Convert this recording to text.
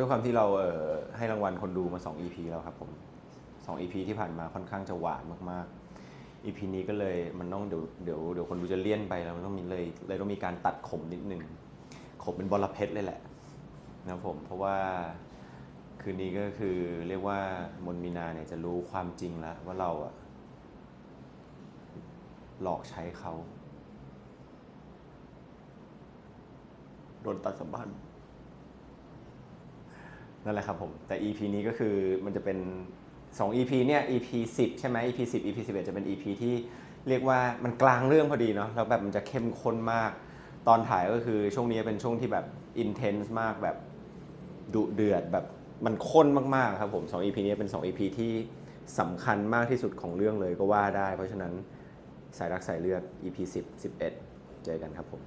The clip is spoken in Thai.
ด้วยความที่เราเอ่อให้รางวัลคนดูมา 2 EP แล้วครับผม2 EP ที่ผ่านมาค่อนข้างจะหวานมากๆ EP นี้ก็เลยมันต้องเดี๋ยวเดี๋ยวเดี๋ยวคนดูจะเลี่ยนไปแล้วมันต้องมีเลยเลยต้องมีการตัดขมนิดนึงขมเป็นบอระเพ็ดเลยแหละนะครับผมเพราะว่าคืนนี้ก็คือเรียกว่ามนมีนาเนี่ยจะรู้ความจริงแล้วว่าเราอะหลอกใช้เขาโดนตัดสัมพันธ์ นั่นแหละครับผม แต่ EP นี้ก็คือมันจะเป็น 2 EP เนี่ย EP 10 ใช่ไหม EP 10 EP 11 จะเป็น EP ที่เรียกว่ามันกลางเรื่องพอดีเนาะแล้วแบบมันจะเข้มข้นมาก ตอนถ่ายก็คือช่วงนี้เป็นช่วงที่แบบ intense มากแบบดุเดือดแบบมันข้นมากๆครับผม2 EP นี้เป็น 2 EP ที่สำคัญมากที่สุดของเรื่องเลยก็ว่าได้ เพราะฉะนั้นสายรักสายเลือด EP 10 11 เจอกันครับผม